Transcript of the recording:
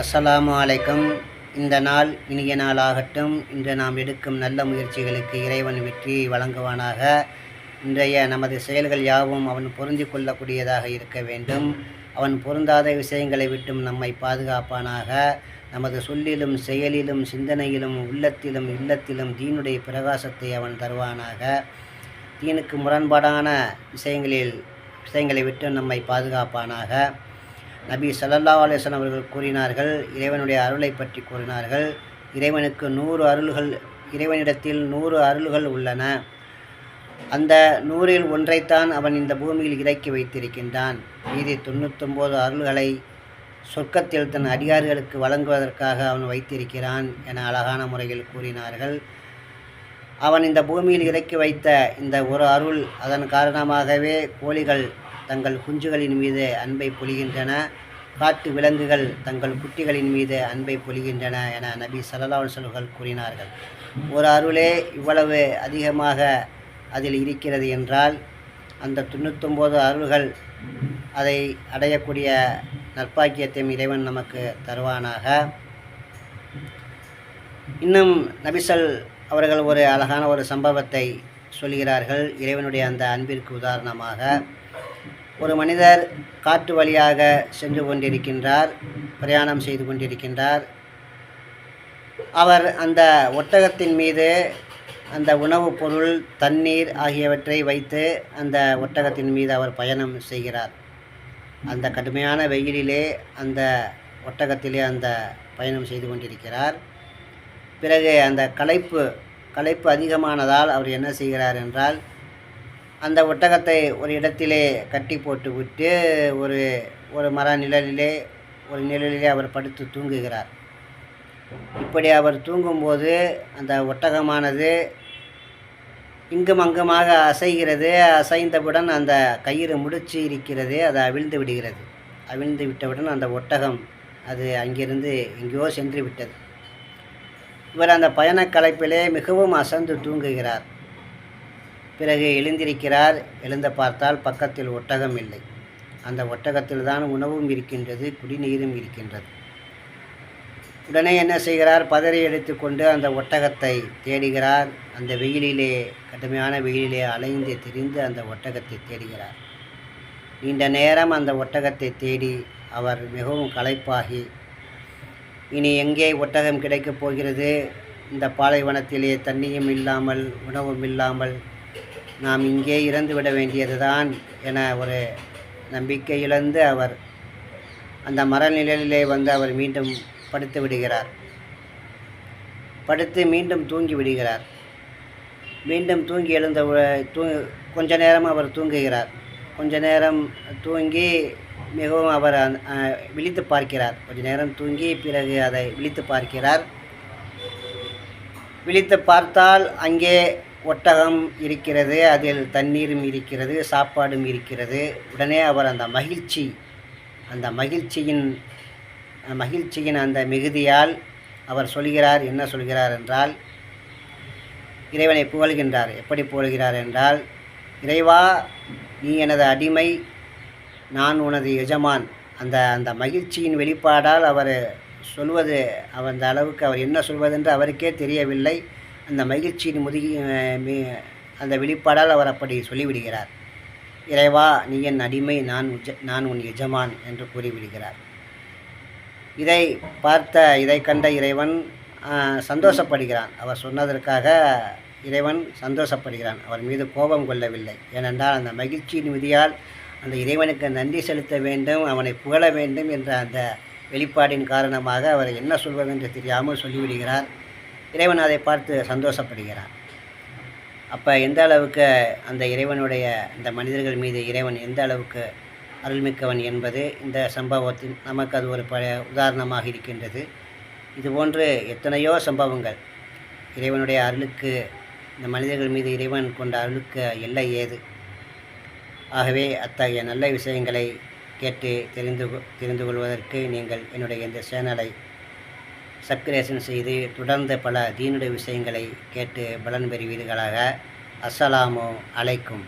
அஸ்ஸலாமு அலைக்கும். இந்த நாள் இனிய நாளாகட்டும். இன்று நாம் எடுக்கும் நல்ல முயற்சிகளுக்கு இறைவன் வெற்றி வழங்குவானாக. இன்றைய நமது செயல்கள் யாவும் அவன் பொருந்தி கொள்ளக்கூடியதாக இருக்க வேண்டும். அவன் பொருந்தாத விஷயங்களை விட்டும் நம்மை பாதுகாப்பானாக. நமது சொல்லிலும் செயலிலும் சிந்தனையிலும் உள்ளத்திலும் இல்லத்திலும் தீனுடைய பிரகாசத்தை அவன் தருவானாக. தீனுக்கு முரண்பாடான விஷயங்களில் விஷயங்களை விட்டு நம்மை பாதுகாப்பானாக. நபி ஸல்லல்லாஹு அலைஹி அவர்கள் கூறினார்கள் இறைவனுடைய அருளை பற்றி கூறினார்கள் இறைவனுக்கு நூறு அருள்கள் இறைவனிடத்தில் நூறு அருள்கள் உள்ளன. அந்த நூறில் ஒன்றைத்தான் அவன் இந்த பூமியில் இறக்கி வைத்திருக்கின்றான். மீதி தொண்ணூத்தொம்போது அருள்களை சொர்க்கத்தில் தன் அடியார்களுக்கு வழங்குவதற்காக அவன் வைத்திருக்கிறான் என அழகான முறையில் கூறினார்கள். அவன் இந்த பூமியில் இறக்கி வைத்த இந்த ஒரு அருள் அதன் காரணமாகவே கோழிகள் தங்கள் குஞ்சுகளின் மீது அன்பை பொழிகின்றன. காட்டு விலங்குகள் தங்கள் குட்டிகளின் மீது அன்பை பொழிகின்றன என நபி ஸல்லல்லாஹு சொல்கள் கூறினார்கள். ஒரு அருளே இவ்வளவு அதிகமாக அதில் இருக்கிறது என்றால் அந்த தொண்ணூத்தொம்போது அருள்கள் அதை அடையக்கூடிய நற்பாக்கியத்தையும் இறைவன் நமக்கு தருவானாக. இன்னும் நபிசல் அவர்கள் ஒரு அழகான ஒரு சம்பவத்தை சொல்கிறார்கள். இறைவனுடைய அந்த அன்பிற்கு உதாரணமாக ஒரு மனிதர் காட்டு வழியாக சென்று கொண்டிருக்கின்றார் பிரயாணம் செய்து கொண்டிருக்கின்றார். அவர் அந்த ஒட்டகத்தின் மீது அந்த உணவுப் பொருள் தண்ணீர் ஆகியவற்றை வைத்து அந்த ஒட்டகத்தின் மீது அவர் பயணம் செய்கிறார். அந்த கடுமையான வெயிலிலே அந்த ஒட்டகத்திலே அந்த பயணம் செய்து கொண்டிருக்கிறார். பிறகு அந்த களைப்பு களைப்பு அதிகமானதால் அவர் என்ன செய்கிறார் என்றால் அந்த ஒட்டகத்தை ஒரு இடத்திலே கட்டி போட்டு விட்டு ஒரு ஒரு மர நிழலிலே ஒரு நிழலிலே அவர் படுத்து தூங்குகிறார். இப்படி அவர் தூங்கும்போது அந்த ஒட்டகமானது இங்கும் அங்குமாக அசைகிறது. அசைந்தவுடன் அந்த கயிறு முடிச்சு இருக்கிறது. அது அவிழ்ந்து விடுகிறது. அவிழ்ந்து விட்டவுடன் அந்த ஒட்டகம் அது அங்கிருந்து எங்கேயோ சென்று விட்டது. இவர் அந்த பயணக் கலைப்பிலே மிகவும் அசந்து தூங்குகிறார். பிறகு எழுந்திருக்கிறார். எழுந்த பார்த்தால் பக்கத்தில் ஒட்டகம் இல்லை. அந்த ஒட்டகத்தில் தான் உணவும் இருக்கின்றது குடிநீரும் இருக்கின்றது. உடனே என்ன செய்கிறார்? பதறி எடுத்துக்கொண்டு அந்த ஒட்டகத்தை தேடுகிறார். அந்த வெயிலிலே கடுமையான வெயிலிலே அலைந்து திரிந்து அந்த ஒட்டகத்தை தேடுகிறார். நீண்ட நேரம் அந்த ஒட்டகத்தை தேடி அவர் மிகவும் களைப்பாகி இனி எங்கே ஒட்டகம் கிடைக்கப் போகிறது? இந்த பாலைவனத்திலே தண்ணியும் இல்லாமல் உணவும் இல்லாமல் நாம் இங்கே இறந்து விட வேண்டியதுதான் என ஒரு நம்பிக்கை இழந்து அவர் அந்த மர நிழலிலே வந்து அவர் மீண்டும் படுத்து விடுகிறார். படுத்து மீண்டும் தூங்கி விடுகிறார். மீண்டும் தூங்கி எழுந்த தூ கொஞ்ச நேரம் அவர் தூங்குகிறார். கொஞ்ச நேரம் தூங்கி மிகவும் அவர் விழித்து பார்க்கிறார். கொஞ்ச நேரம் தூங்கி பிறகு அதை விழித்து பார்க்கிறார். விழித்து பார்த்தால் அங்கே ஒட்டகம் இருக்கிறது அதில் தண்ணீரும் இருக்கிறது சாப்பாடும் இருக்கிறது. உடனே அவர் அந்த மகிழ்ச்சி அந்த மகிழ்ச்சியின் மகிழ்ச்சியின் அந்த மிகுதியால் அவர் சொல்கிறார் என்ன சொல்கிறார் என்றால் இறைவனை புகழ்கின்றார். எப்படி புகழ்கிறார் என்றால் இறைவா நீ எனது அடிமை நான் உனது எஜமான். அந்த அந்த மகிழ்ச்சியின் வெளிப்பாடால் அவர் சொல்வது அவர் அந்த அளவுக்கு அவர் என்ன சொல்வதென்று அவருக்கே தெரியவில்லை. அந்த மகிழ்ச்சியின் முதுகி அந்த வெளிப்பாடால் அவர் அப்படி சொல்லிவிடுகிறார். இறைவா நீ என் அடிமை நான் உஜ- நான் உன் எஜமான் என்று கூறிவிடுகிறார். இதை பார்த்த இதை கண்ட இறைவன் சந்தோஷப்படுகிறான். அவர் சொன்னதற்காக இறைவன் சந்தோஷப்படுகிறான். அவர் மீது கோபம் கொள்ளவில்லை. ஏனென்றால் அந்த மகிழ்ச்சியின் விதியால் அந்த இறைவனுக்கு நன்றி செலுத்த வேண்டும் அவனை புகழ வேண்டும் என்ற அந்த வெளிப்பாடின் காரணமாக அவர் என்ன சொல்வதென்று தெரியாமல் சொல்லிவிடுகிறார். இறைவன் அதை பார்த்து சந்தோஷப்படுகிறார். அப்போ எந்த அளவுக்கு அந்த இறைவனுடைய இந்த மனிதர்கள் மீது இறைவன் எந்த அளவுக்கு அருள்மிக்கவன் என்பது இந்த சம்பவத்தின் நமக்கு அது ஒரு பழைய உதாரணமாக இருக்கின்றது. இதுபோன்று எத்தனையோ சம்பவங்கள். இறைவனுடைய அருளுக்கு இந்த மனிதர்கள் மீது இறைவன் கொண்ட அருளுக்கு எல்லை ஏது? ஆகவே அத்தகைய நல்ல விஷயங்களை கேட்டு தெரிந்து கொ- தெரிந்து கொள்வதற்கு நீங்கள் என்னுடைய இந்த சேனலை சப்ஸ்கிரேஷன் செய்து தொடர்ந்து பல தீனுடைய விஷயங்களை கேட்டு பலன் பெறுவீர்களாக. அஸ்ஸலாமு அலைக்கும்.